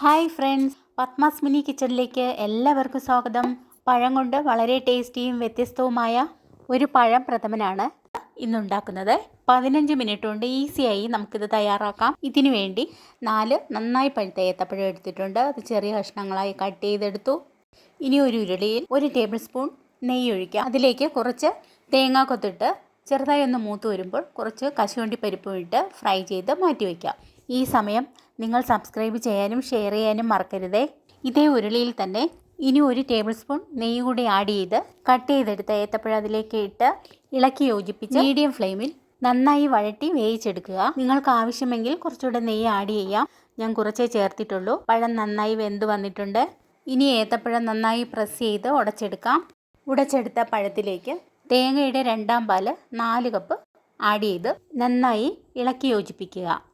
Hi friends Padmas mini കിച്ചണിലേക്ക് എല്ലാവർക്കും സ്വാഗതം. പഴം കൊണ്ട് വളരെ ടേസ്റ്റിയും വ്യത്യസ്തവുമായ ഒരു പഴം പ്രഥമനാണ് ഇന്നുണ്ടാക്കുന്നത്. പതിനഞ്ച് മിനിറ്റ് കൊണ്ട് ഈസിയായി നമുക്കിത് തയ്യാറാക്കാം. ഇതിനു വേണ്ടി നാല് നന്നായി പഴുത്ത ഏത്തപ്പഴം എടുത്തിട്ടുണ്ട്. അത് ചെറിയ കഷ്ണങ്ങളായി കട്ട് ചെയ്തെടുത്തു. ഇനി ഒരു ഉരുളിയിൽ ഒരു ടേബിൾ സ്പൂൺ നെയ്യ് ഒഴിക്കാം. അതിലേക്ക് കുറച്ച് തേങ്ങ കൊത്തിട്ട് ചെറുതായി ഒന്ന് മൂത്ത് വരുമ്പോൾ കുറച്ച് കശുവണ്ടി പരിപ്പും ഇട്ട് ഫ്രൈ ചെയ്ത് മാറ്റി വയ്ക്കാം. ഈ സമയം നിങ്ങൾ സബ്സ്ക്രൈബ് ചെയ്യാനും ഷെയർ ചെയ്യാനും മറക്കരുതേ. ഇതേ ഉരുളിയിൽ തന്നെ ഇനി ഒരു ടേബിൾ സ്പൂൺ നെയ്യ് കൂടി ആഡ് ചെയ്ത് കട്ട് ചെയ്തെടുത്ത ഏത്തപ്പഴം അതിലേക്ക് ഇട്ട് ഇളക്കി യോജിപ്പിച്ച് മീഡിയം ഫ്ലെയിമിൽ നന്നായി വഴറ്റി വേവിച്ചെടുക്കുക. നിങ്ങൾക്ക് ആവശ്യമെങ്കിൽ കുറച്ചുകൂടെ നെയ്യ് ആഡ് ചെയ്യാം. ഞാൻ കുറച്ചേ ചേർത്തിട്ടുള്ളൂ. പഴം നന്നായി വെന്ത് വന്നിട്ടുണ്ട്. ഇനി ഏത്തപ്പഴം നന്നായി പ്രസ് ചെയ്ത് ഉടച്ചെടുക്കാം. ഉടച്ചെടുത്ത പഴത്തിലേക്ക് തേങ്ങയുടെ രണ്ടാം പാൽ നാല് കപ്പ് ആഡ് ചെയ്ത് നന്നായി ഇളക്കി യോജിപ്പിക്കുക.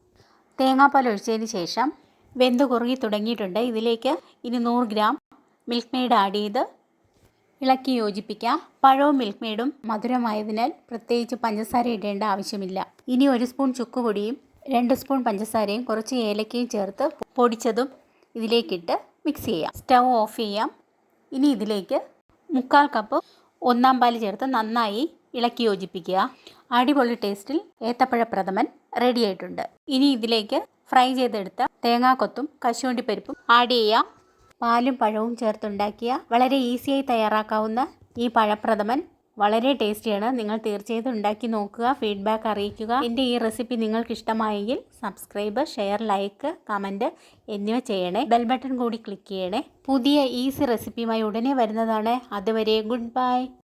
തേങ്ങാപ്പാൽ ഒഴിച്ചതിന് ശേഷം വെന്ത് കുറുകി തുടങ്ങിയിട്ടുണ്ട്. ഇതിലേക്ക് ഇനി നൂറ് ഗ്രാം മിൽക്ക് മെയ്ഡ് ആഡ് ചെയ്ത് ഇളക്കി യോജിപ്പിക്കാം. പഴവും മിൽക്ക് മെയ്ഡും മധുരമായതിനാൽ പ്രത്യേകിച്ച് പഞ്ചസാര ഇടേണ്ട ആവശ്യമില്ല. ഇനി ഒരു സ്പൂൺ ചുക്കുപൊടിയും രണ്ട് സ്പൂൺ പഞ്ചസാരയും കുറച്ച് ഏലക്കയും ചേർത്ത് പൊടിച്ചതും ഇതിലേക്കിട്ട് മിക്സ് ചെയ്യാം. സ്റ്റവ് ഓഫ് ചെയ്യാം. ഇനി ഇതിലേക്ക് മുക്കാൽ കപ്പ് ഒന്നാം പാൽ ചേർത്ത് നന്നായി ഇളക്കി യോജിപ്പിക്കുക അടിപൊളി ടേസ്റ്റിൽ ഏത്തപ്പഴ പ്രഥമൻ റെഡി ആയിട്ടുണ്ട്. ഇനി ഇതിലേക്ക് ഫ്രൈ ചെയ്തെടുത്ത തേങ്ങാക്കൊത്തും കശുവണ്ടിപ്പരിപ്പും ആഡ് ചെയ്യാം പാലും പഴവും ചേർത്തുണ്ടാക്കിയ വളരെ ഈസിയായി തയ്യാറാക്കാവുന്ന ഈ പഴപ്രഥമൻ വളരെ ടേസ്റ്റിയാണ് നിങ്ങൾ തീർച്ചയായിട്ടും ഉണ്ടാക്കി നോക്കുക ഫീഡ്ബാക്ക് അറിയിക്കുക. എന്റെ ഈ റെസിപ്പി നിങ്ങൾക്ക് ഇഷ്ടമായെങ്കിൽ സബ്സ്ക്രൈബ് ഷെയർ ലൈക്ക് കമന്റ് എന്നിവ ചെയ്യണേ. ബെൽ ബട്ടൺ കൂടി ക്ലിക്ക് ചെയ്യണേ. പുതിയ ഈസി റെസിപ്പിയുമായി ഉടനെ വരുന്നതാണ്. അതുവരെ ഗുഡ് ബൈ